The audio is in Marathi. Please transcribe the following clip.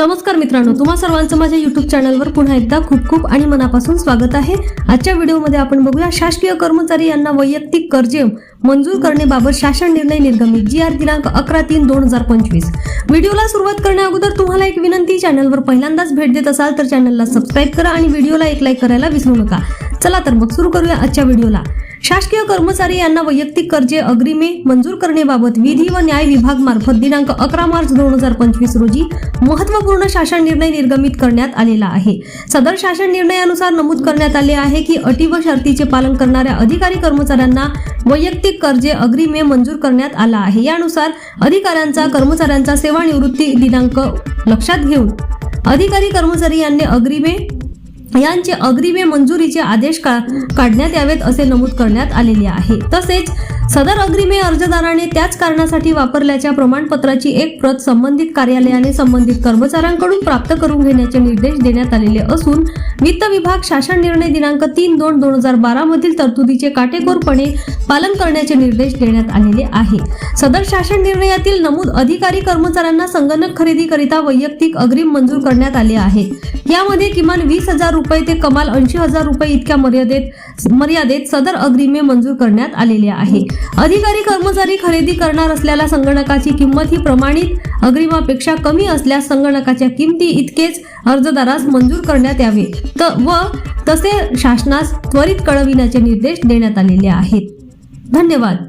नमस्कार मित्रांनो तुम्हा सर्वांचं माझ्या युट्यूब चॅनलवर पुन्हा एकदा खूप खूप आणि मनापासून स्वागत आहे. आजच्या व्हिडिओमध्ये आपण बघूया शासकीय कर्मचारी यांना वैयक्तिक कर्जे मंजूर करण्याबाबत शासन निर्णय निर्गमित जी आर दिनांक अकरा तीन दोन हजार पंचवीस. व्हिडिओला सुरुवात करण्या अगोदर तुम्हाला एक विनंती चॅनलवर पहिल्यांदाच भेट देत असाल तर चॅनलला सबस्क्राईब करा आणि व्हिडिओला एक लाईक करायला विसरू नका. चला तर मग सुरू करूया आजच्या व्हिडिओला. शासकीय कर्मचारी यांना वैयक्तिक कर्जे अग्रिमे मंजूर करण्याबाबत विधी व न्याय विभाग मार्फत दिनांक अकरा मार्च दोन हजार पंचवीस रोजी महत्त्वपूर्ण शासन निर्णय निर्गमित करण्यात आलेला आहे. सदर शासन निर्णयानुसार नमूद करण्यात आले आहे की अटी व शर्तीचे पालन करणाऱ्या अधिकारी कर्मचाऱ्यांना वैयक्तिक कर्जे अग्रिमे मंजूर करण्यात आला आहे. यानुसार अधिकाऱ्यांचा कर्मचाऱ्यांचा सेवानिवृत्ती दिनांक लक्षात घेऊन अधिकारी कर्मचारी यांनी अग्रिमे यांचे अग्रिमे मंजुरीचे आदेश का काढण्यात यावेत असे नमूद करण्यात आलेले आहे. तसेच सदर अग्रिमे अर्जदाराने त्याच कारणासाठी वापरल्याच्या प्रमाणपत्राची एक प्रत संबंधित कार्यालयाने संबंधित कर्मचाऱ्यांकडून प्राप्त करून घेण्याचे निर्देश देण्यात आलेले असून वित्त विभाग शासन निर्णय दिनांक तीन दोन दोन हजार बारा मधील तरतुदीचे काटेकोरपणे पालन करण्याचे निर्देश देण्यात आलेले आहे. सदर शासन निर्णयातील नमूद अधिकारी कर्मचाऱ्यांना संगणक खरेदीकरिता वैयक्तिक अग्रिम मंजूर करण्यात आले आहे. यामध्ये किमान वीस हजार रुपये ते कमाल ऐंशी हजार रुपये इतक्या मर्यादेत मर्यादेत सदर अग्रिमे मंजूर करण्यात आलेले आहे. अधिकारी कर्मचारी खरेदी करणार असलेल्या संगणकाची किंमत ही प्रमाणित अग्रिमापेक्षा कमी असल्यास संगणकाच्या किमती इतकेच अर्जदारास मंजूर करण्यात यावे त व तसे शासनास त्वरित कळविण्याचे निर्देश देण्यात आलेले आहेत. धन्यवाद.